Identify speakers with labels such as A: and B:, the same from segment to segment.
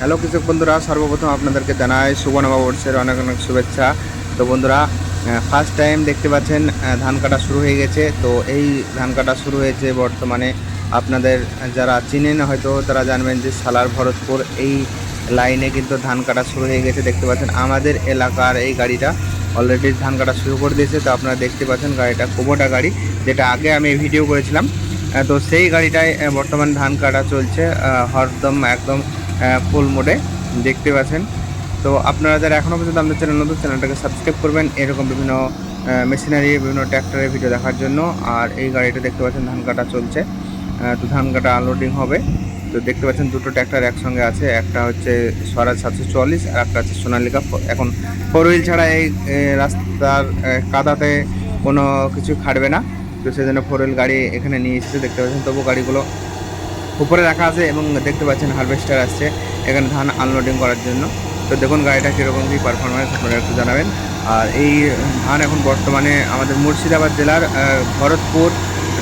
A: Hello কৃষক বন্ধুরা, সর্বপ্রথম আপনাদেরকে জানাই শুভ নববর্ষের অনেক অনেক শুভেচ্ছা। তো বন্ধুরা ফার্স্ট টাইম দেখতে পাচ্ছেন ধান কাটা শুরু হয়ে গেছে। তো এই ধান কাটা শুরু হয়েছে বর্তমানে আপনাদের যারা চিনেন, হয়তো তারা জানবেন যে সালার ভরতপুর এই লাইনে কিন্তু ধান কাটা শুরু হয়ে গেছে। দেখতে পাচ্ছেন আমাদের এলাকার এই গাড়িটা অলরেডি ধান কাটা শুরু করে দিয়েছে। তো আপনারা দেখতে পাচ্ছেন গাড়িটা কুবোটা গাড়ি, যেটা আগে আমি ভিডিও করেছিলাম। তো সেই গাড়িটায় বর্তমান ধান কাটা চলছে হরদম একদম ফুল মোডে দেখতে পাচ্ছেন। তো আপনারা যারা এখনও পর্যন্ত আমাদের চ্যানেল নতুন চ্যানেলটাকে সাবস্ক্রাইব করবেন, এরকম বিভিন্ন মেশিনারি বিভিন্ন ট্র্যাক্টরের ভিডিও দেখার জন্য। আর এই গাড়িটা দেখতে পাচ্ছেন, ধান কাটা চলছে। তো ধান কাটা আনলোডিং হবে। তো দেখতে পাচ্ছেন, দুটো ট্র্যাক্টর একসঙ্গে আছে। একটা হচ্ছে স্বরাজ সাতশো চুয়াল্লিশ আর একটা হচ্ছে সোনালিকা এখন ফোর হুইল ছাড়া এই রাস্তার কাদাতে কোনো কিছু খাটবে না। তো সেই জন্য ফোর হুইল গাড়ি এখানে নিয়ে এসেছে। দেখতে পাচ্ছেন, তবু গাড়িগুলো উপরে রাখা আছে এবং দেখতে পাচ্ছেন হারভেস্টার আসছে। এখানে ধান আনলোডিং করার জন্য। তো দেখুন গাড়িটা কীরকম কী পারফরমেন্স আপনারা একটু জানাবেন। আর এই ধান এখন বর্তমানে আমাদের মুর্শিদাবাদ জেলার ভরতপুর,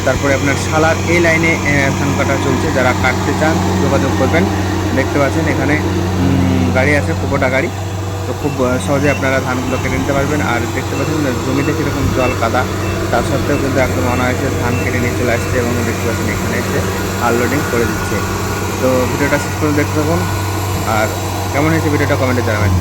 A: তারপরে আপনার সালার এই লাইনে ধান কাটা চলছে। যারা কাটতে চান যোগাযোগ করবেন। দেখতে পাচ্ছেন এখানে গাড়ি আছে কুপোটা গাড়ি। তো খুব সহজে আপনারা ধানগুলো কেটে নিতে পারবেন। আর দেখতে পাচ্ছেন জমিতে কীরকম জল কাদা, তার সত্ত্বেও কিন্তু একদম অনায়াসে ধান কেটে নিয়ে চলে আসছে এবং দেখতে পাচ্ছেন এখানে এসে আনলোডিং করে দিচ্ছে। তো ভিডিওটা শেষ করে দেখতে থাকুন। আর কেমন হয়েছে ভিডিওটা কমেন্টে জানাবেন।